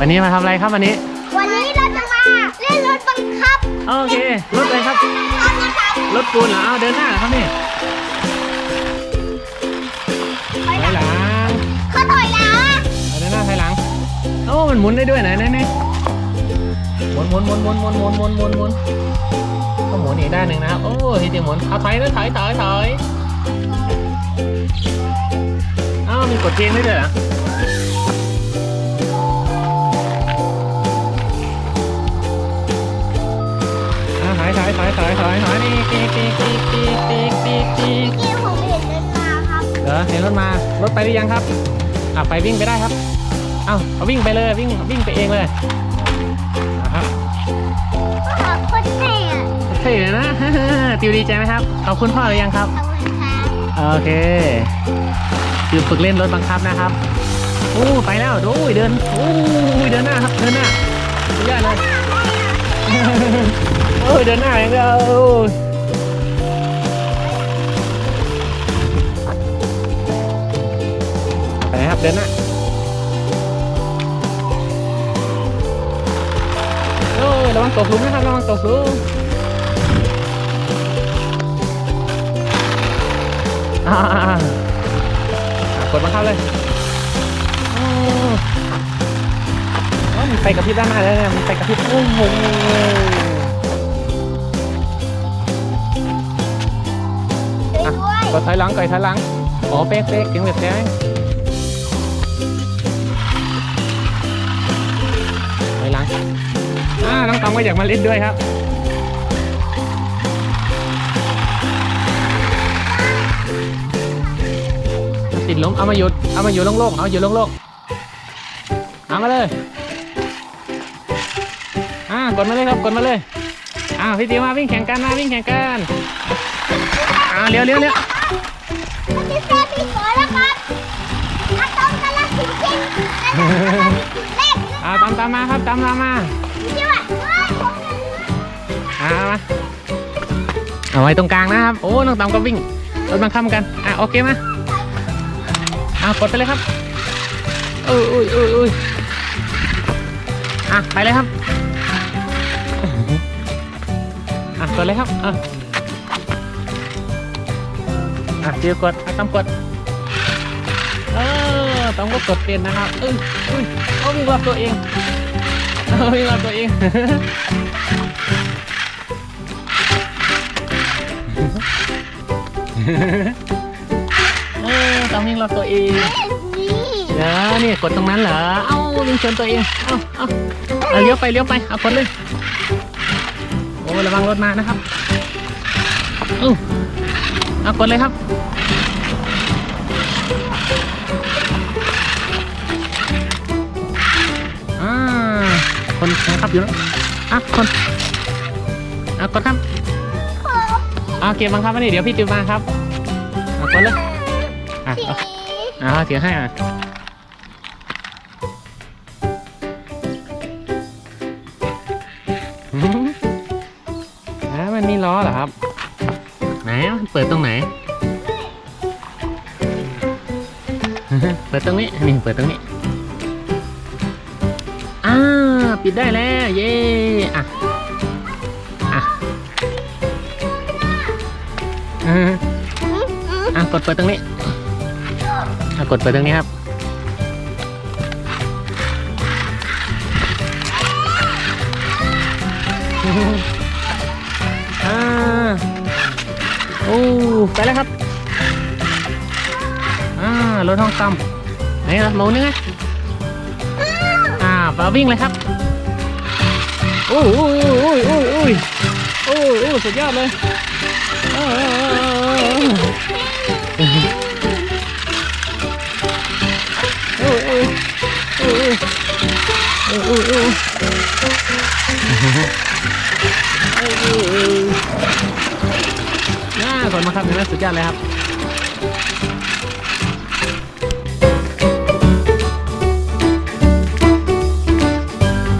วันนี้มาทำอะไรครับวันนี้ วันนี้เราจะมาเล่นรถบังคับโอเค รถอะไรครับรถปูนเหรอเดินหน้าเหรอครับนี่ถอยหลังเขาถอยหลังเดินหน้าถอยหลังโอ้มันหมุนได้ด้วยไหนไหนไหนหมุนหมุนหมุนหมุนหมุนหมุนหมุนหมุนหมุนก็หมุนอีกด้านหนึ่งนะครับโอ้ทีเดียวหมุนเอาถอยนะถอยถอยถอยอ้าวมีกดเกงได้ด้วยเหรอ ถอยถอยถอยถอยนี่ตีตีตีตีตีตีตีกี้ผมเห็นรถมาครับเออเห็นรถมารถไปหรือยังครับอะไปวิ่งไปได้ครับเอ้าเวิ่งไปเลยวิ่งวิ่งไปเองเลยนะครับขอบคุณแม่เท่นะติวดีใจไหมครับขอบคุณพ่อหรือยังครับขอบคุณครับโอเคคือฝึกเล่นรถบังคับนะครับโอ้ไปแล้วโอ้ยเดินโอ้ยเดินหน้าครับเดินหน้า้ยเดินหน้าอย่างเดียวไปครับเดินหน้าโอ้ยระวังตกหลุมนะครับระวังตกหลุมอ่ากดบังคับเลยมีไฟกระพริบด้านหน้าแล้วเนี่ยมีไฟกระพริบโอ้โห ก็อยถอยหลังก่อยถอยหลังอ๋อเป๊กเป๊กเก่งแบบแจ้งถอยหลังอ่าน้องตองก็อยากมาเล่นด้วยครับติดลงเอามาหยุดเอามาหยู่โล่งๆเอาหยู่โล่งๆเอามาเลยอ่ากดมาเลยครับกดมาเลยอ้าวพี่ติวมาวิ่งแข่งกันมาวิ่งแข่งกัน อ่าเลี้ยวเลี้ยวเลี้ยวมันจะแซ่บีสวยแล้วครับอาตอมกำลังถึงเจ็ดแล้วถึงเลขอ่าตามตามมาครับตามตามมาจังหวัดเฮ้มเอ่ามาเอาไว้ตรงกลางนะครับ โอ้น้องตามก็วิ่งรถบังคับกันอะโอเคมาอะกดไปเลยครับเออเออเออเอออะไปเลยครับอะกดเลยครับอะ อะเดียวกดต้องกดเออต้องก็กดเป็นนะครับอุ้ยอุ้ยเอาวิ่งรอบตัวเองเอาวิ่งรอบตัวเองเออต้องวิ่งรอบตัวเองเดี๋นี่กดตรงนั้นเหรอเอ้าวิ่งชนตัวเองเอ้าเอ้าเอาเลี้ยวไปเลี้ยวไปเอากดเลยโอ้ระวังรถมานะครับเอ้า อากดเลยครับ อ่า คนนะครับอยู่นะอะคนอะกดครับอะเกมบังคับมาดิเดี๋ยวพี่ติวมาครับอะกดเลยอะเอาอะถือให้อะอะมันมีล้อเหรอครับ เปิดตรงไหน เปิดตรงนี้นี่เปิดตรงนี้อ่าปิดได้แล้วเย่อะอะอะกดเปิดตรงนี้อะกดเปิดตรงนี้ครับอ ไปแล้วครับ อ่ารถห้องตำไหนล่ะโลนึงไงอ่าปวิ่งเลยครับโอ้ยโอ้ยโอ้ยโอ้ยโอ้ยโอ้ยสุดยอดเลยโอ้ยโอ้ยโอ้ยโอ้ยโอ้ย น่าคนมาครับเป็นไหมสุดยอดเลยครับ